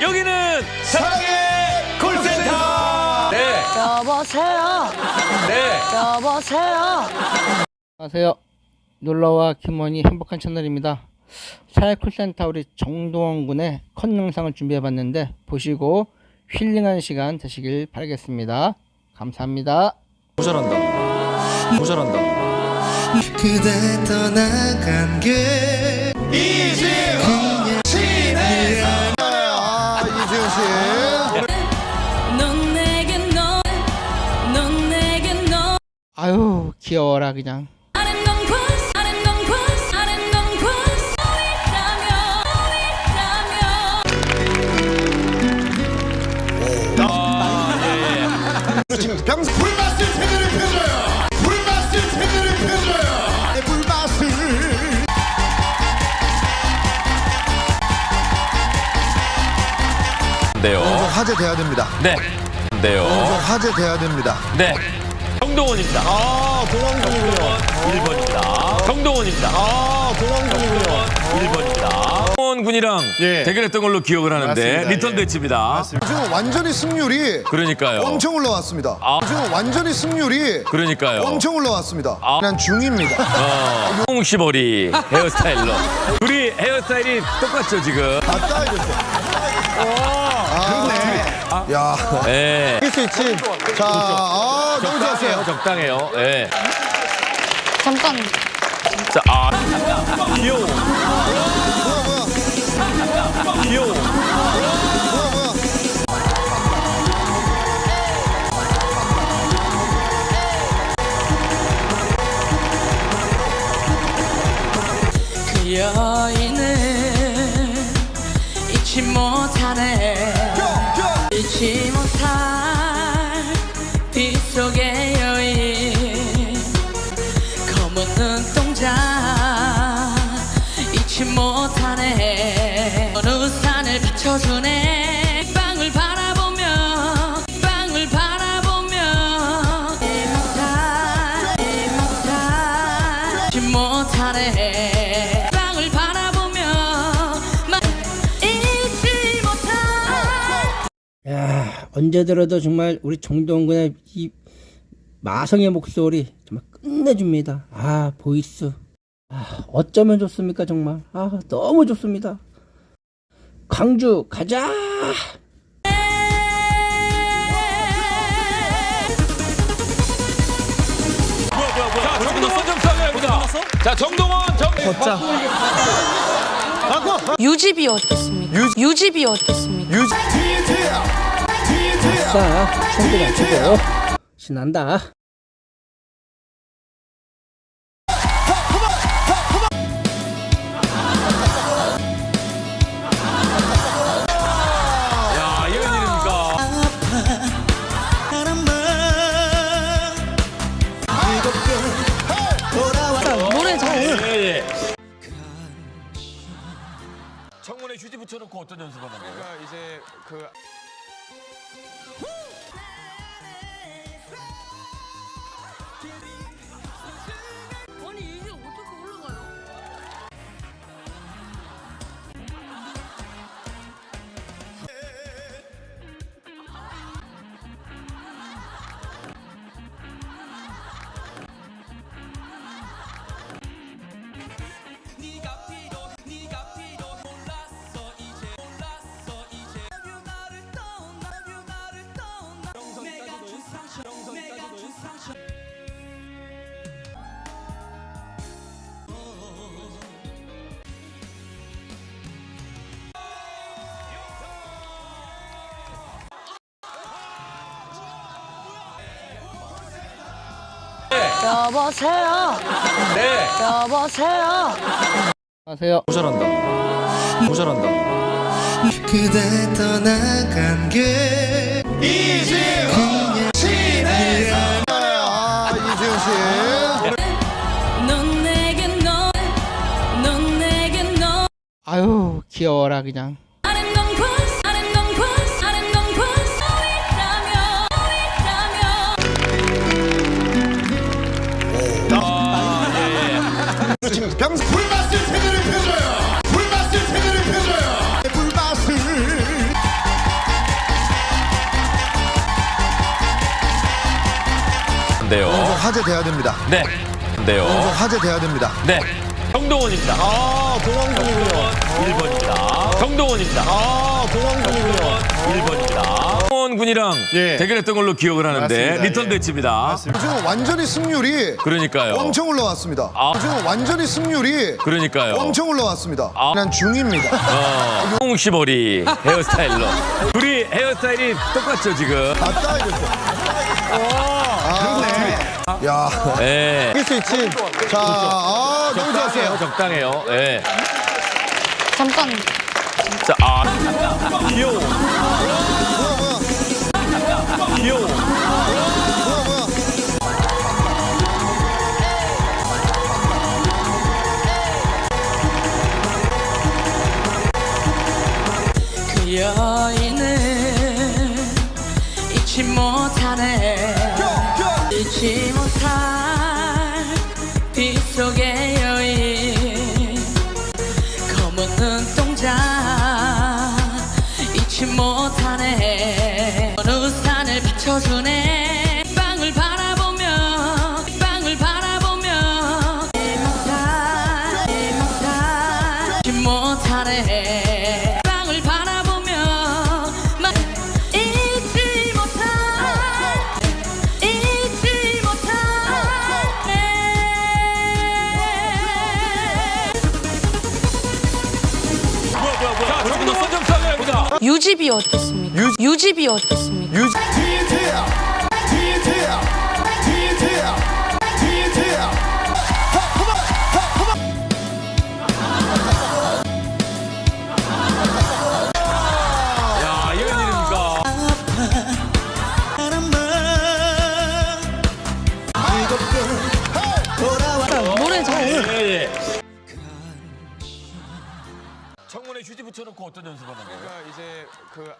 여기는 사랑의 콜센터. 네, 여보세요. 네. 여보세요. 안녕하세요. 놀러와 김원희 행복한 채널입니다. 사회 콜센터 우리 정동원 군의 컨 영상을 준비해봤는데 보시고 힐링하는 시간 되시길 바라겠습니다. 감사합니다. 모자란다. 모자란다. 그대 떠나간 게 이지 귀여워라 그냥. 지금 불맛을 제대로 펴줘요 불맛을 제대로 펴줘요 내 불맛을 네요. 화제 돼야 됩니다 네. 네요. 화제 돼야 됩니다 네. 정동원입니다. 아 동원군이군요 1번입니다. 정동원입니다. 아 동원군이군요 1번입니다. 정동원 군이랑 예. 대결했던 걸로 기억을 하는데 맞습니다. 리턴 예. 배치입니다. 지금 완전히 승률이 그러니까요. 엄청 올라왔습니다 아. 지금 완전히 승률이 그러니까요. 엄청 올라왔습니다 아. 난 중입니다 어, 홍시 머리 헤어스타일로. 둘이 헤어스타일이 똑같죠 지금. 맞다 이거죠 아 야 예. 이길 수 있지 자 아, 너무 적당해요. 좋았어요 적당해요. 예. 잠깐. 자, 아. 귀여워. 귀여워. 잊 언제 들어도 정말 우리 정동원 군의 이 마성의 목소리 정말 끝내줍니다. 아 보이스. 아 어쩌면 좋습니까 정말. 아 너무 좋습니다. 광주 가자. 자, 정동원 좀 싸워야보자. 자, 정동원, 정. 유집이 어떻습니까? 유집이 어떻습니까? 유지 TNT야 TNT야 자 총도 맞추고 신난다. 야, 이런 일입니까? 노래 잘 예, 예. 청문회 휴지 붙여놓고 어떤 연습을 하는 거예요? 이제 그 여보세요. 네. 여보세요. 안녕하세요. 모자란다. 모자란다. 그대 떠나간 게 이지훈 씨네 아 이지훈 씨넌 내게 너, 넌 내게 너. 아유 귀여워라 그냥. 병사 불맛을 제대로 펴줘요 불맛을 제대로 펴줘요 불맛을 네. 안돼요 화제 돼야 됩니다. 네. 네. 안돼요. 화제 돼야 됩니다. 네. 정동원입니다. 아, 봉황군이군요. 1번입니다. 정동원입니다. 아, 봉황군이군요. 1번입니다. 정동원 군이랑 예. 대결했던 걸로 기억을 하는데 맞습니다. 리턴 예. 배치입니다. 요즘 완전히 승률이 그러니까요. 엄청 올라왔습니다. 아. 요즘 완전히 승률이 그러니까요. 엄청 올라왔습니다. 아. 난 중입니다. 어, 홍시머리 헤어스타일로. 둘이 헤어스타일이 똑같죠, 지금. 맞다 이랬어. 야, 예. 이길 수 있지. 자, 아, 너무 적당해요, 좋았어요. 적당해요. 예. 잠깐 자, 아. 귀여워. 뭐야, 뭐야, 귀여워. 뭐야, 뭐야. 그 여인을 잊지 못 눈동자. 잊지 못 유집이 어떻습니까? 유집이 어떻습니까? 유디 붙여놓고 어떤 연습을 하는 거예요? 이제 그